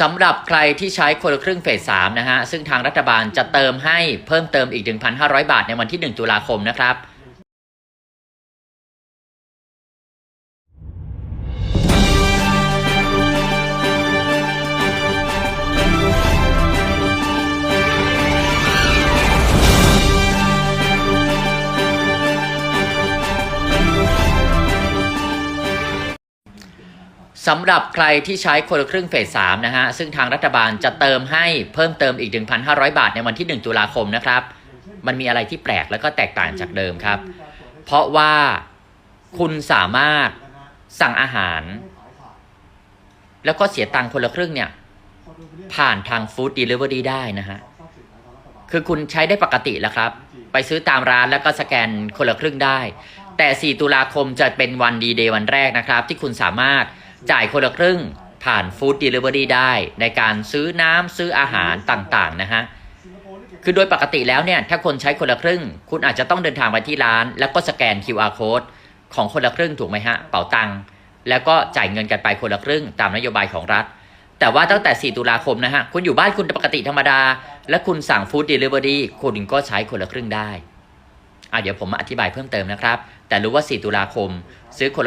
สำหรับใครที่ใช้คนละครึ่งเฟส3นะฮะ ซึ่งทางรัฐบาลจะเติมให้เพิ่มเติมอีก 1,500 บาทในวันที่ 1 ตุลาคมนะครับ สำหรับใครที่ใช้คนละครึ่งเฟส3นะฮะ ซึ่งทางรัฐบาลจะเติมให้เพิ่มเติมอีก 1,500 บาทในวันที่ 1 ตุลาคมนะครับ มันมีอะไรที่แปลกแล้วก็แตกต่างจากเดิมครับ เพราะว่าคุณสามารถสั่งอาหาร แล้วก็เสียตังค์คนละครึ่งเนี่ย ผ่านทางฟู้ดเดลิเวอรี่ได้นะฮะ คือคุณใช้ได้ปกติแล้วครับ ไปซื้อตามร้านแล้วก็สแกนคนละครึ่งได้ แต่ 4 ตุลาคมจะเป็นวันดีเดย์วันแรกนะครับ ที่คุณสามารถ จ่ายคนละครึ่งผ่านฟู้ดเดลิเวอรี่ได้ ในการซื้อน้ำซื้ออาหารต่างๆนะฮะคือโดยปกติแล้วเนี่ยถ้าคนใช้คนละครึ่ง คุณอาจจะต้องเดินทางไปที่ร้าน แล้วก็สแกน QR code ของคนละครึ่งถูกไหมฮะเป๋าตังค์แล้วก็จ่ายเงินกันไปคนละครึ่ง ตามนโยบายของรัฐ แต่ว่าตั้งแต่ 4 ตุลาคมนะฮะคุณอยู่บ้านคุณปกติธรรมดา และคุณสั่งฟู้ดเดลิเวอรี่คุณก็ใช้คนละครึ่งได้อะเดี๋ยวผมมาอธิบายเพิ่มเติมนะครับ แต่รู้ว่า 4 ตุลาคม ซื้อคนละ